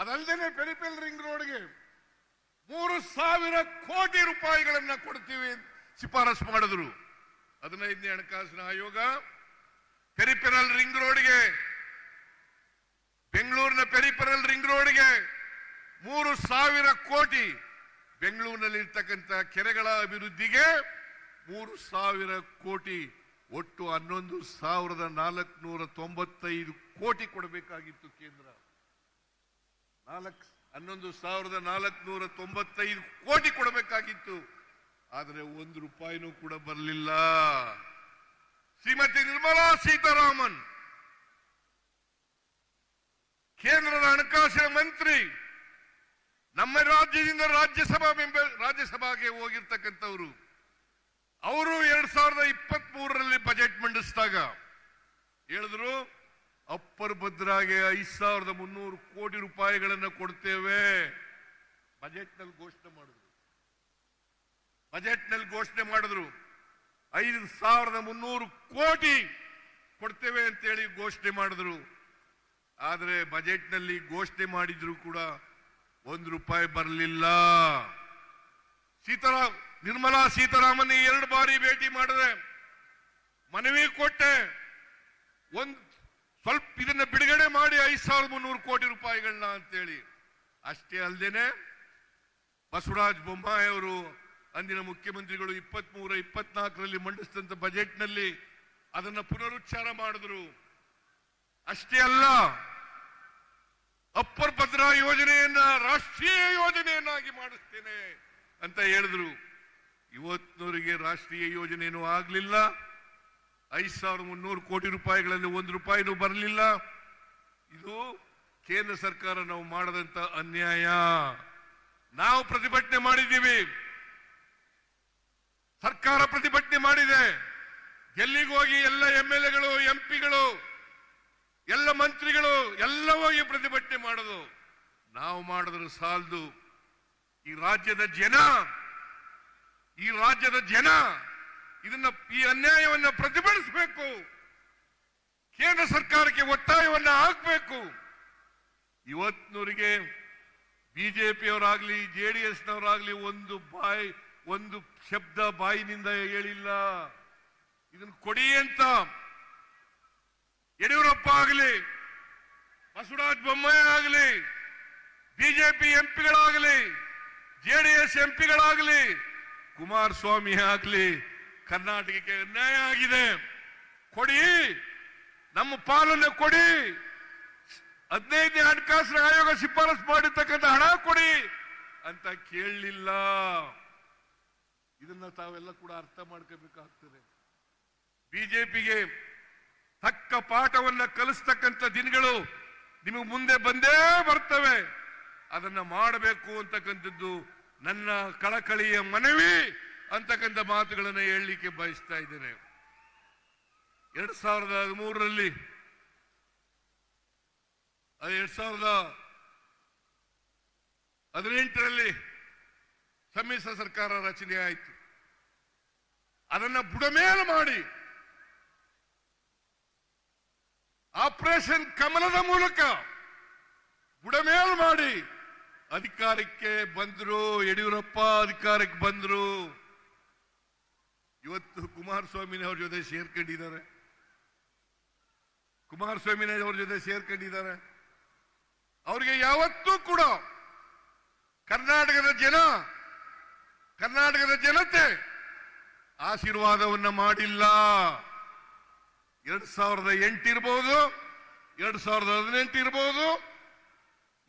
ಅದಲ್ಲದೆ ಪೆರಿಪೆಲ್ ರಿಂಗ್ ರೋಡ್ಗೆ ಮೂರು ಸಾವಿರ ಕೋಟಿ ರೂಪಾಯಿಗಳನ್ನ ಕೊಡ್ತೀವಿ ಶಿಫಾರಸು ಮಾಡಿದ್ರು. ಹದಿನೈದನೇ ಹಣಕಾಸಿನ ಆಯೋಗ ಪೆರಿಪೆರಲ್ ರಿಂಗ್ ರೋಡ್ಗೆ ಬೆಂಗಳೂರಿನ ಪೆರಿಪೆರಲ್ ರಿಂಗ್ ರೋಡ್ಗೆ ಮೂರು ಸಾವಿರ ಕೋಟಿ ಬೆಂಗಳೂರಿನಲ್ಲಿ ಇರ್ತಕ್ಕಂಥ ಕೆರೆಗಳ ಅಭಿವೃದ್ಧಿಗೆ ಮೂರು ಸಾವಿರ ಕೋಟಿ, ಒಟ್ಟು ಹನ್ನೊಂದು ಸಾವಿರದ ನಾಲ್ಕುನೂರ ತೊಂಬತ್ತೈದು ಕೋಟಿ ಕೊಡಬೇಕಾಗಿತ್ತು ಕೇಂದ್ರ. ನಾಲ್ಕು, ಹನ್ನೊಂದು ಸಾವಿರದ ನಾಲ್ಕುನೂರ ತೊಂಬತ್ತೈದು ಕೋಟಿ ಕೊಡಬೇಕಾಗಿತ್ತು. ಆದರೆ ಒಂದು ರೂಪಾಯಿನೂ ಕೂಡ ಬರಲಿಲ್ಲ. ಶ್ರೀಮತಿ ನಿರ್ಮಲಾ ಸೀತಾರಾಮನ್, ಕೇಂದ್ರದ ಹಣಕಾಸಿನ ಮಂತ್ರಿ, ನಮ್ಮ ರಾಜ್ಯದಿಂದ ರಾಜ್ಯಸಭಾ ಮೆಂಬರ್ ರಾಜ್ಯಸಭಾಗೆ ಹೋಗಿರ್ತಕ್ಕಂಥವ್ರು. ಅವರು ಎರಡ್ ಸಾವಿರದ ಇಪ್ಪತ್ತ್ ಮೂರರಲ್ಲಿ ಬಜೆಟ್ ಮಂಡಿಸಿದಾಗ ಹೇಳಿದ್ರು ಅಪ್ಪರ್ ಭದ್ರಾಗೆ ಐದು ಸಾವಿರದ ಮುನ್ನೂರು ಕೋಟಿ ರೂಪಾಯಿಗಳನ್ನು ಕೊಡ್ತೇವೆ. ಬಜೆಟ್ನಲ್ಲಿ ಘೋಷಣೆ ಮಾಡಿದ್ರು. ಬಜೆಟ್ನಲ್ಲಿ ಘೋಷಣೆ ಮಾಡಿದ್ರು. ಐದು ಸಾವಿರದ ಮುನ್ನೂರು ಕೋಟಿ ಕೊಡ್ತೇವೆ ಅಂತೇಳಿ ಘೋಷಣೆ ಮಾಡಿದ್ರು. ಆದರೆ ಬಜೆಟ್ನಲ್ಲಿ ಘೋಷಣೆ ಮಾಡಿದ್ರು ಕೂಡ ಒಂದು ರೂಪಾಯಿ ಬರಲಿಲ್ಲ. ಸೀತಾರಾಮ್ ನಿರ್ಮಲಾ ಸೀತಾರಾಮನ್ ಎರಡು ಬಾರಿ ಭೇಟಿ ಮಾಡಿದೆ. ಮನವಿ ಕೊಟ್ಟೆ. ಒಂದ್ ಸ್ವಲ್ಪ ಇದನ್ನ ಬಿಡುಗಡೆ ಮಾಡಿ ಐದ್ ಸಾವಿರದ ಮುನ್ನೂರು ಕೋಟಿ ರೂಪಾಯಿಗಳನ್ನ ಅಂತೇಳಿ. ಅಷ್ಟೇ ಅಲ್ಲದೇನೆ ಬಸವರಾಜ ಬೊಮ್ಮಾಯಿ ಅವರು ಅಂದಿನ ಮುಖ್ಯಮಂತ್ರಿಗಳು ಇಪ್ಪತ್ತ್ ಮೂರ ಇಪ್ಪತ್ನಾಲ್ಕರಲ್ಲಿ ಮಂಡಿಸಿದಂತ ಬಜೆಟ್ನಲ್ಲಿ ಅದನ್ನ ಪುನರುಚ್ಚಾರ ಮಾಡಿದ್ರು. ಅಷ್ಟೇ ಅಲ್ಲ, ಅಪ್ಪರ್ ಭದ್ರಾ ಯೋಜನೆಯನ್ನ ರಾಷ್ಟ್ರೀಯ ಯೋಜನೆಯನ್ನಾಗಿ ಮಾಡಿಸ್ತೇನೆ ಅಂತ ಹೇಳಿದ್ರು. ಇವತ್ತಿನವರಿಗೆ ರಾಷ್ಟ್ರೀಯ ಯೋಜನೆಯೂ ಆಗ್ಲಿಲ್ಲ. ಐದ್ ಸಾವಿರದ ಮುನ್ನೂರು ಕೋಟಿ ರೂಪಾಯಿಗಳಲ್ಲಿ ಒಂದು ರೂಪಾಯಿನೂ ಬರಲಿಲ್ಲ. ಇದು ಕೇಂದ್ರ ಸರ್ಕಾರ ನಾವು ಮಾಡದಂತ ಅನ್ಯಾಯ. ನಾವು ಪ್ರತಿಭಟನೆ ಮಾಡಿದ್ದೀವಿ. ಸರ್ಕಾರ ಪ್ರತಿಭಟನೆ ಮಾಡಿದೆ. ಎಲ್ಲಿಗೋಗಿ ಎಲ್ಲ ಎಂ ಎಲ್ ಎಗಳು, ಎಂ ಪಿಗಳು, ಎಲ್ಲ ಮಂತ್ರಿಗಳು ಎಲ್ಲ ಹೋಗಿ ಪ್ರತಿಭಟನೆ ಮಾಡೋದು. ನಾವು ಮಾಡಿದ್ರು ಸಾಲದು. ಈ ರಾಜ್ಯದ ಜನ, ಈ ರಾಜ್ಯದ ಜನ ಇದನ್ನ ಈ ಅನ್ಯಾಯವನ್ನ ಪ್ರತಿಭಟಿಸಬೇಕು. ಕೇಂದ್ರ ಸರ್ಕಾರಕ್ಕೆ ಒತ್ತಾಯವನ್ನ ಹಾಕಬೇಕು. ಇವತ್ತಿನವರಿಗೆ ಬಿಜೆಪಿಯವರಾಗ್ಲಿ ಜೆ ಡಿ ಎಸ್ನವರಾಗ್ಲಿ ಒಂದು ಬಾಯಿ, ಒಂದು ಶಬ್ದ ಬಾಯಿನಿಂದ ಹೇಳಿಲ್ಲ. ಇದನ್ನು ಕೊಡಿ ಅಂತ ಯಡಿಯೂರಪ್ಪ ಆಗಲಿ, ಬಸವರಾಜ ಬೊಮ್ಮಾಯಿ ಆಗಲಿ, ಬಿಜೆಪಿ ಎಂಪಿಗಳಾಗಲಿ, ಜೆಡಿಎಸ್ ಎಂಪಿಗಳಾಗಲಿ, ಕುಮಾರಸ್ವಾಮಿ ಆಗಲಿ ಕರ್ನಾಟಕಕ್ಕೆ ಅನ್ಯಾಯ ಆಗಿದೆ. ಕೊಡಿ. ನಮ್ಮ ಪಾಲನ್ನು ಕೊಡಿ. ಹದಿನೈದನೇ ಹಣಕಾಸಿನ ಆಯೋಗ ಶಿಫಾರಸು ಮಾಡಿರ್ತಕ್ಕಂಥ ಹಣ ಕೊಡಿ ಅಂತ ಕೇಳಲಿಲ್ಲ. ಇದನ್ನ ತಾವೆಲ್ಲ ಕೂಡ ಅರ್ಥ ಮಾಡ್ಕೋಬೇಕಾಗ್ತದೆ. ಬಿಜೆಪಿಗೆ ತಕ್ಕ ಪಾಠವನ್ನ ಕಲಿಸ್ತಕ್ಕಂಥ ದಿನಗಳು ನಿಮಗೆ ಮುಂದೆ ಬಂದೇ ಬರ್ತವೆ. ಅದನ್ನ ಮಾಡಬೇಕು ಅಂತಕ್ಕಂಥದ್ದು ನನ್ನ ಕಳಕಳಿಯ ಮನವಿ. ಅಂತಕ್ಕಂಥ ಮಾತುಗಳನ್ನು ಹೇಳಲಿಕ್ಕೆ ಬಯಸ್ತಾ ಇದ್ದೇನೆ. ಎರಡ್ ಸಾವಿರದ ಹದಿಮೂರರಲ್ಲಿ ಎರಡ್ ಸಾವಿರದ ಹದಿನೆಂಟರಲ್ಲಿ ಸಮ್ಮಿಶ್ರ ಸರ್ಕಾರ ರಚನೆ ಆಯಿತು. ಅದನ್ನ ಬುಡಮೇಲು ಮಾಡಿ ಆಪರೇಷನ್ ಕಮಲದ ಮೂಲಕ ಬುಡಮೇಲು ಮಾಡಿ ಅಧಿಕಾರಕ್ಕೆ ಬಂದ್ರು, ಯಡಿಯೂರಪ್ಪ ಅಧಿಕಾರಕ್ಕೆ ಬಂದ್ರು. ಇವತ್ತು ಕುಮಾರಸ್ವಾಮಿನವ್ರ ಜೊತೆ ಸೇರ್ಕೊಂಡಿದ್ದಾರೆ. ಕುಮಾರಸ್ವಾಮಿನವ್ರ ಜೊತೆ ಸೇರ್ಕೊಂಡಿದ್ದಾರೆ. ಅವ್ರಿಗೆ ಯಾವತ್ತೂ ಕೂಡ ಕರ್ನಾಟಕದ ಜನ, ಕರ್ನಾಟಕದ ಜನತೆ ಆಶೀರ್ವಾದವನ್ನ ಮಾಡಿಲ್ಲ. ಎರಡ್ ಸಾವಿರದ ಎಂಟಿರ್ಬೋದು ಎರಡ್ ಸಾವಿರದ ಹದಿನೆಂಟು ಇರಬಹುದು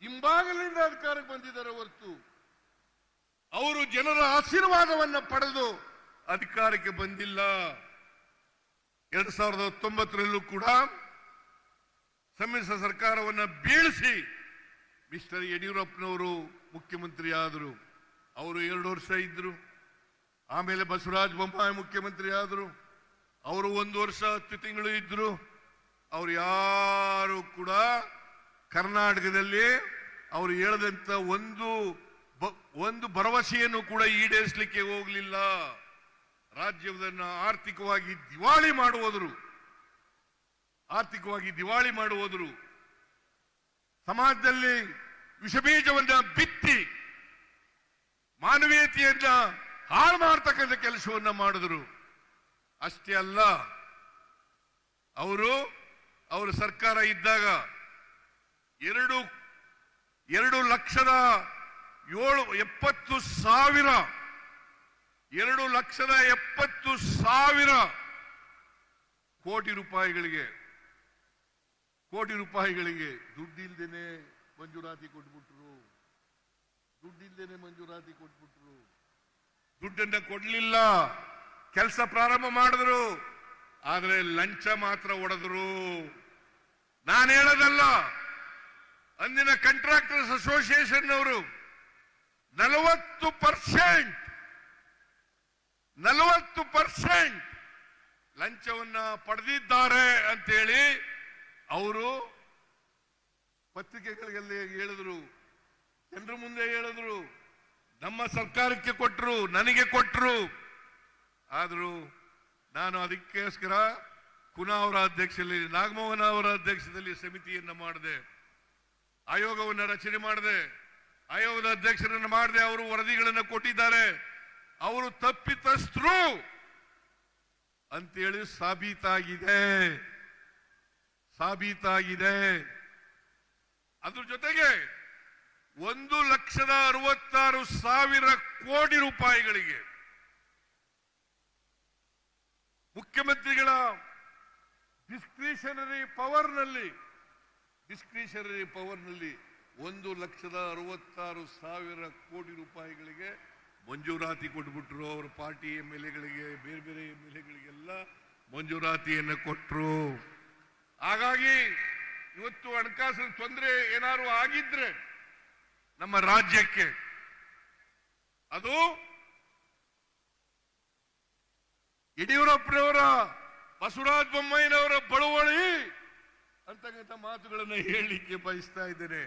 ಹಿಂಬಾಗಲಿಂದ ಅಧಿಕಾರಕ್ಕೆ ಬಂದಿದ್ದಾರೆ ಹೊರತು. ಅವರು ಜನರ ಆಶೀರ್ವಾದವನ್ನ ಪಡೆದು ಅಧಿಕಾರಕ್ಕೆ ಬಂದಿಲ್ಲ. ಎರಡ್ ಸಾವಿರದ ಹತ್ತೊಂಬತ್ತರಲ್ಲೂ ಕೂಡ ಸಮ್ಮಿಶ್ರ ಸರ್ಕಾರವನ್ನ ಬೀಳಿಸಿ ಮಿಸ್ಟರ್ ಯಡಿಯೂರಪ್ಪನವರು ಮುಖ್ಯಮಂತ್ರಿ ಆದರು ಅವರು ಎರಡು ವರ್ಷ ಇದ್ರು. ಆಮೇಲೆ ಬಸವರಾಜ ಬೊಮ್ಮಾಯಿ ಮುಖ್ಯಮಂತ್ರಿ ಆದರು ಅವರು ಒಂದು ವರ್ಷ, ಹತ್ತು ತಿಂಗಳು ಇದ್ರು. ಅವರು ಯಾರು ಕೂಡ ಕರ್ನಾಟಕದಲ್ಲಿ ಅವರು ಹೇಳಿದಂಥ ಒಂದು ಒಂದು ಭರವಸೆಯನ್ನು ಕೂಡ ಈಡೇರಿಸಲಿಕ್ಕೆ ಹೋಗಲಿಲ್ಲ. ರಾಜ್ಯವನ್ನ ಆರ್ಥಿಕವಾಗಿ ದಿವಾಳಿ ಮಾಡುವುದರು ಆರ್ಥಿಕವಾಗಿ ದಿವಾಳಿ ಮಾಡುವುದರು ಸಮಾಜದಲ್ಲಿ ವಿಷಬೀಜವನ್ನು ಬಿತ್ತಿ ಮಾನವೀಯತೆಯನ್ನ ಹಾಳು ಮಾಡ್ತಕ್ಕಂಥ ಕೆಲಸವನ್ನ ಮಾಡಿದ್ರು. ಅಷ್ಟೇ ಅಲ್ಲ, ಅವರು, ಅವರ ಸರ್ಕಾರ ಇದ್ದಾಗ ಎರಡು ಎರಡು ಲಕ್ಷದ ಏಳು, ಎಪ್ಪತ್ತು ಸಾವಿರ ಎರಡು ಲಕ್ಷದ ಎಪ್ಪತ್ತು ಸಾವಿರ ಕೋಟಿ ರೂಪಾಯಿಗಳಿಗೆ ಕೋಟಿ ರೂಪಾಯಿಗಳಿಗೆ ದುಡ್ಡಿಲ್ದೇನೆ ಮಂಜೂರಾತಿ ಕೊಟ್ಬಿಟ್ರು. ದುಡ್ಡಿಲ್ದೇನೆ ಮಂಜೂರಾತಿ ಕೊಟ್ಬಿಟ್ರು. ದುಡ್ಡನ್ನ ಕೊಡ್ಲಿಲ್ಲ. ಕೆಲಸ ಪ್ರಾರಂಭ ಮಾಡಿದ್ರು. ಆದ್ರೆ ಲಂಚ ಮಾತ್ರ ಒಡೆದ್ರು. ನಾನು ಹೇಳೋದಲ್ಲ, ಅಂದಿನ ಕಂಟ್ರಾಕ್ಟರ್ಸ್ ಅಸೋಸಿಯೇಷನ್ ಅವರು ನಲವತ್ತು ಪರ್ಸೆಂಟ್ ನಲವತ್ತು ಪರ್ಸೆಂಟ್ ಲಂಚವನ್ನ ಪಡೆದಿದ್ದಾರೆ ಅಂತೇಳಿ ಅವರು ಪತ್ರಿಕೆಗಳಲ್ಲಿ ಹೇಳಿದ್ರು. ಜನರ ಮುಂದೆ ಹೇಳಿದ್ರು. ನಮ್ಮ ಸರ್ಕಾರಕ್ಕೆ ಕೊಟ್ಟರು ನನಗೆ ಕೊಟ್ಟರು ಆದರೂ ನಾನು ಅದಕ್ಕೋಸ್ಕರ ಕುನಾ ಅವರ ಅಧ್ಯಕ್ಷದಲ್ಲಿ, ನಾಗಮೋಹನ ಅವರ ಅಧ್ಯಕ್ಷದಲ್ಲಿ ಸಮಿತಿಯನ್ನು ಮಾಡಿದೆ. ಆಯೋಗವನ್ನು ರಚನೆ ಮಾಡಿದೆ. ಆಯೋಗದ ಅಧ್ಯಕ್ಷರನ್ನು ಮಾಡಿದೆ, ಅವರು ವರದಿಗಳನ್ನು ಕೊಟ್ಟಿದ್ದಾರೆ. ಅವರು ತಪ್ಪಿತಸ್ಥರು ಅಂತೇಳಿ ಸಾಬೀತಾಗಿದೆ. ಸಾಬೀತಾಗಿದೆ. ಅದ್ರ ಜೊತೆಗೆ ಒಂದು ಲಕ್ಷದ ಅರವತ್ತಾರು ಸಾವಿರ ಕೋಟಿ ರೂಪಾಯಿಗಳಿಗೆ ಮುಖ್ಯಮಂತ್ರಿಗಳ ಡಿಸ್ಕ್ರಿಷನರಿ ಪವರ್ನಲ್ಲಿ ಡಿಸ್ಕ್ರಿಷನರಿ ಪವರ್ನಲ್ಲಿ ಒಂದು ಲಕ್ಷದ ಅರವತ್ತಾರು ಸಾವಿರ ಕೋಟಿ ರೂಪಾಯಿಗಳಿಗೆ ಮಂಜೂರಾತಿ ಕೊಟ್ಬಿಟ್ರು ಅವ್ರ ಪಾರ್ಟಿ ಎಂ ಎಲ್ ಎಗಳಿಗೆ, ಬೇರೆ ಬೇರೆ ಎಂ ಎಲ್ ಎಗಳಿಗೆಲ್ಲ ಮಂಜೂರಾತಿಯನ್ನು ಕೊಟ್ಟರು ಹಾಗಾಗಿ ಇವತ್ತು ಹಣಕಾಸಿನ ತೊಂದರೆ ಏನಾದ್ರು ಆಗಿದ್ರೆ ನಮ್ಮ ರಾಜ್ಯಕ್ಕೆ, ಅದು ಯಡಿಯೂರಪ್ಪನವರ, ಬಸವರಾಜ ಬೊಮ್ಮಾಯಿನವರ ಬಳುವಳಿ ಅಂತಕ್ಕಂಥ ಮಾತುಗಳನ್ನು ಹೇಳಲಿಕ್ಕೆ ಬಯಸ್ತಾ ಇದ್ದೇನೆ.